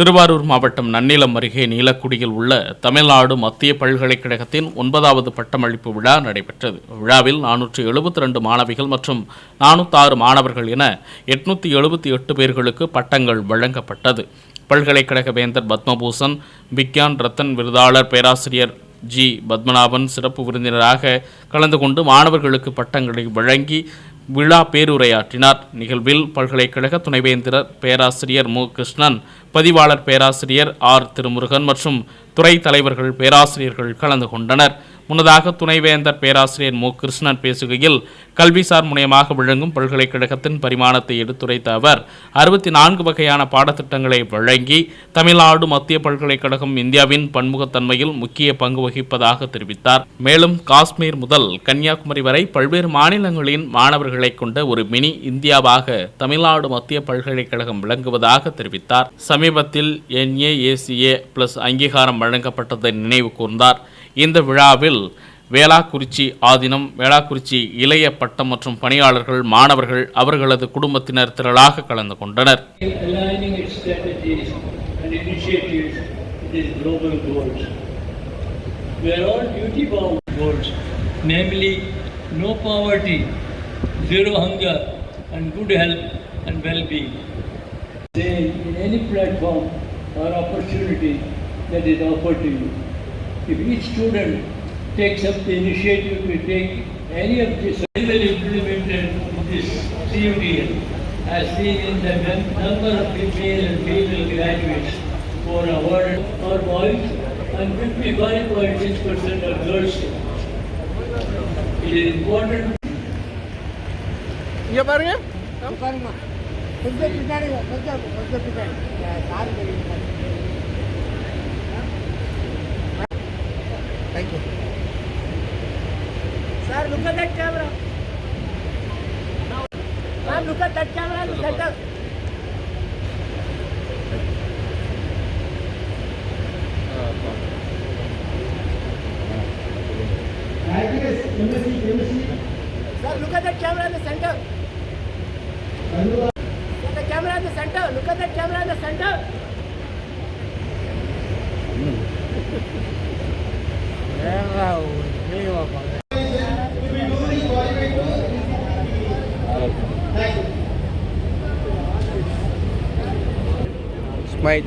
திருவாரூர் மாவட்டம் நன்னிலம் அருகே நீலக்குடியில் உள்ள தமிழ்நாடு மத்திய பல்கலைக்கழகத்தின் ஒன்பதாவது பட்டமளிப்பு விழா நடைபெற்றது. விழாவில் நானூற்றி எழுபத்தி ரெண்டு மாணவிகள் மற்றும் நானூற்றாறு மாணவர்கள் என எட்நூற்றி எழுபத்தி எட்டு பேர்களுக்கு பட்டங்கள் வழங்கப்பட்டது. பல்கலைக்கழக வேந்தர் பத்மபூஷன் விக்யான் ரத்தன் விருதாளர் பேராசிரியர் ஜி. பத்மநாபன் சிறப்பு விருந்தினராக கலந்து கொண்டு மாணவர்களுக்கு பட்டங்களை வழங்கி விழா பேருரையாற்றினார். நிகழ்வில் பல்கலைக்கழக துணைவேந்தர் பேராசிரியர் மு. கிருஷ்ணன் பதிவாளர் பேராசிரியர் ஆர். திருமுருகன் மற்றும் துறை தலைவர்கள் பேராசிரியர்கள் கலந்து கொண்டனர். முன்னதாக துணைவேந்தர் பேராசிரியர் மு. கிருஷ்ணன் பேசுகையில் கல்விசார் முனையமாக விளங்கும் பல்கலைக்கழகத்தின் பரிமாணத்தை எடுத்துரைத்த அவர் அறுபத்தி நான்கு வகையான பாடத்திட்டங்களை வழங்கி தமிழ்நாடு மத்திய பல்கலைக்கழகம் இந்தியாவின் பன்முகத்தன்மையில் முக்கிய பங்கு வகிப்பதாக தெரிவித்தார். மேலும் காஷ்மீர் முதல் கன்னியாகுமரி வரை பல்வேறு மாநிலங்களின் மாணவர்களை கொண்ட ஒரு மினி இந்தியாவாக தமிழ்நாடு மத்திய பல்கலைக்கழகம் விளங்குவதாக தெரிவித்தார். சமீபத்தில் என்ஏஏசிஏ பிளஸ் அங்கீகாரம் வழங்கப்பட்டதை நினைவு கூர்ந்தார். இந்த விழாவில் வேளாக்குறிச்சி ஆதீனம் வேளாக்குறிச்சி இளைய பட்டம் மற்றும் பணியாளர்கள் மாணவர்கள் அவர்களது குடும்பத்தினர் திரளாக கலந்து கொண்டனர் aligning its strategies and initiatives with its global goals. We are all duty-bound goals, namely no poverty, zero hunger, and good health and well-being. Say in any platform or opportunity that is offered to you, if each student takes up the initiative to take any of this well implemented this CUDL as seen in the number of female and female graduates for are awarded boys and 55.6% of girls. It is important. ये बारे में? करूँगा। खुद Thank you. Look at that camera. Now, ma'am, look at that camera Look at that. Sir, look at that camera in the center. Look at the camera in the center. Look at that camera in the center. まい